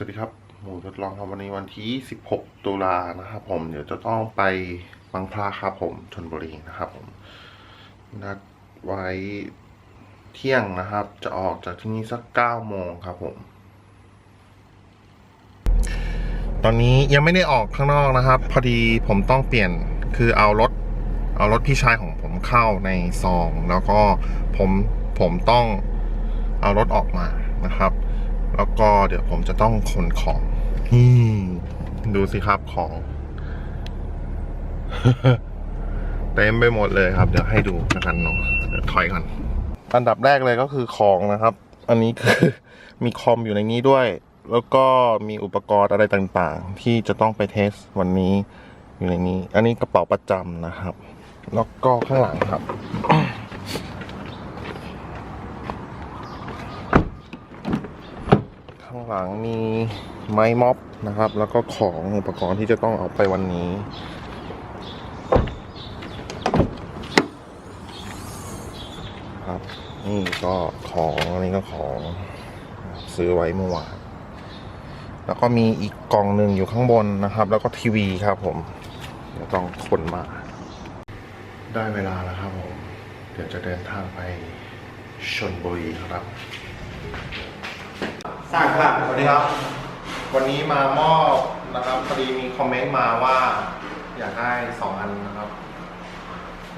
สวัสดีครับหมูทดลองครับวันนี้วันที่ 16 ตุลานะครับ ผม เดี๋ยวจะต้องไปบางพระครับผมชนบุรีนะครับผมนัดไว้เที่ยงนะครับ จะออกจากที่นี่สัก 9 โมงครับผม ตอนนี้ยังไม่ได้ออกข้างนอกนะครับ พอดีผมต้องเปลี่ยนคือเอารถ เอารถพี่ชายของผมเข้าในซอง แล้วก็ผมผมต้องเอารถออกมานะครับ แล้วก็เดี๋ยวผมจะต้องขนของนี่ดูสิครับของ เต็มไปหมดเลยครับ เดี๋ยวให้ดูนะครับเนาะเดี๋ยวถอยก่อนอันดับแรกเลยก็คือของนะครับ อันนี้คือมีคอมอยู่ในนี้ด้วย แล้วก็มีอุปกรณ์อะไรต่างๆ ที่จะต้องไปเทสวันนี้อยู่ในนี้ อันนี้กระเป๋าประจำนะครับ แล้วก็ข้างหลังครับ ข้างหลังมีไม้ม็อบนะครับ แล้วก็ของอุปกรณ์ที่จะต้องเอาไปวันนี้ครับนี่ก็ของอันนี้ก็ของซื้อไว้เมื่อวานแล้วก็มีอีกกล่องหนึ่งอยู่ข้างบนนะครับ แล้วก็ทีวีครับผมเดี๋ยวต้องขนมา ได้เวลาแล้วครับผม เดี๋ยวจะเดินทางไปชนบุรีครับ สร้างภาพสวัสดีครับ วันนี้มามอบนะครับพอดีมีคอมเมนต์มาว่า อยากได้สองอันนะครับ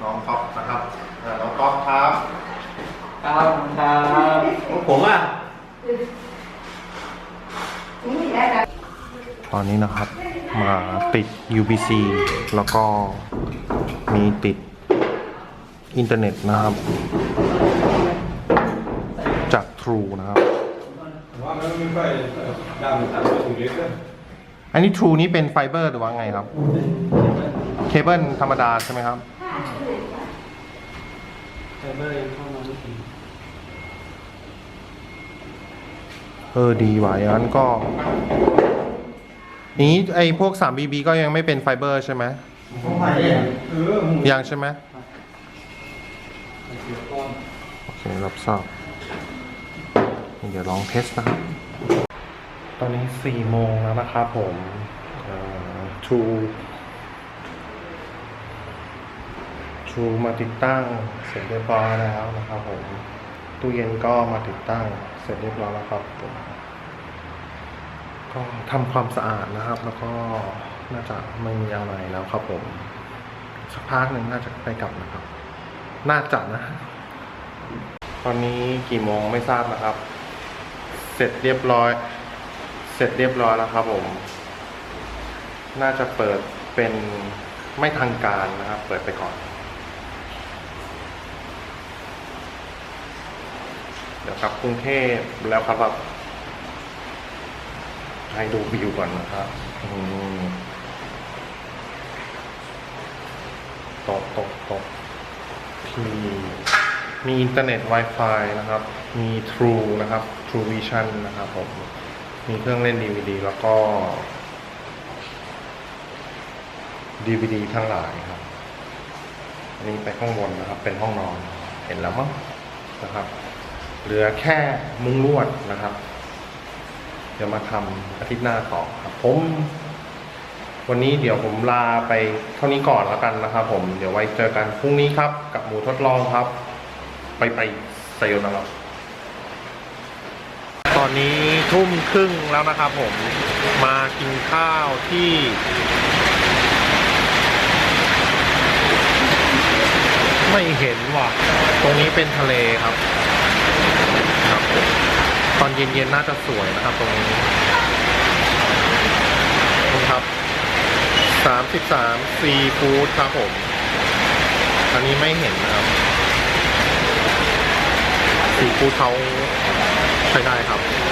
น้องก๊อฟนะครับอ่าน้องก๊อฟครับ ครับครับผมอะตอนนี้นะครับมาติด UBC แล้วก็มีติดอินเทอร์เน็ตนะครับ จาก True นะครับ ว่ามันไม่ค่อยดำตัดถูกเล็กเลยอันนี้ True นี้เป็นไฟเบอร์หรือว่าไงครับ เคเบิลธรรมดาใช่ไหมครับไฟเบอร์เข้ามาไม่ถึงเออดีว่ะอย่างนั้นก็อย่างนี้ไอ้พวก 3BB ก็ยังไม่เป็นไฟเบอร์ใช่ไหมผมไปเนี่ยเออหมูยังใช่ไหม เสียก้อน โอเครับทราบ เดี๋ยวลองเทสนะครับ ตอนนี้สี่โมงแล้วนะครับผมทูทูมาติดตั้งเสร็จเรียบร้อยแล้วนะครับผมตู้เย็นก็มาติดตั้งเสร็จเรียบร้อยแล้วครับผมก็ทำความสะอาดนะครับ แล้วก็น่าจะไม่มีอะไรแล้วครับผมสักพักหนึ่งน่าจะได้กลับนะครับ น่าจะนะ ตอนนี้กี่โมงไม่ทราบนะครับ ร็จเรียบร้อย เสร็จเรียบร้อยแล้วครับผม น่าจะเปิดเป็นไม่ทางการนะครับ เปิดไปก่อน เดี๋ยวกลับกรุงเทพแล้วครับแบบให้ดูวิวก่อนนะครับตกตกตกทีมีอินเทอร์เน็ต Wi-Fi นะครับ มี True นะครับ True Vision นะครับผม มีเครื่องเล่น DVD แล้วก็ DVD ทั้งหลายครับอันนี้ไปข้างบนนะครับ เป็นห้องนอน เห็นแล้วมั้งนะครับ เหลือแค่มุ้งลวดนะครับ เดี๋ยวมาทำอาทิตย์หน้าต่อครับผมวันนี้เดี๋ยวผมลาไปเท่านี้ก่อนแล้วกันนะครับผม เดี๋ยวไว้เจอกันพรุ่งนี้ครับ กับหมูทดลองครับ ไปไปไซโยนาระต อนนี้ทุ่มครึ่งแล้วนะครับผมมากินข้าวที่ ไม่เห็นว่ะ ตรงนี้เป็นทะเลครับครับ ตอนเย็นๆน่าจะสวยนะครับตรงนี้ครับสามสิบสามซีฟู้ดครับผม อันนี้ไม่เห็นนะครับซีฟู้ดเขา 大家好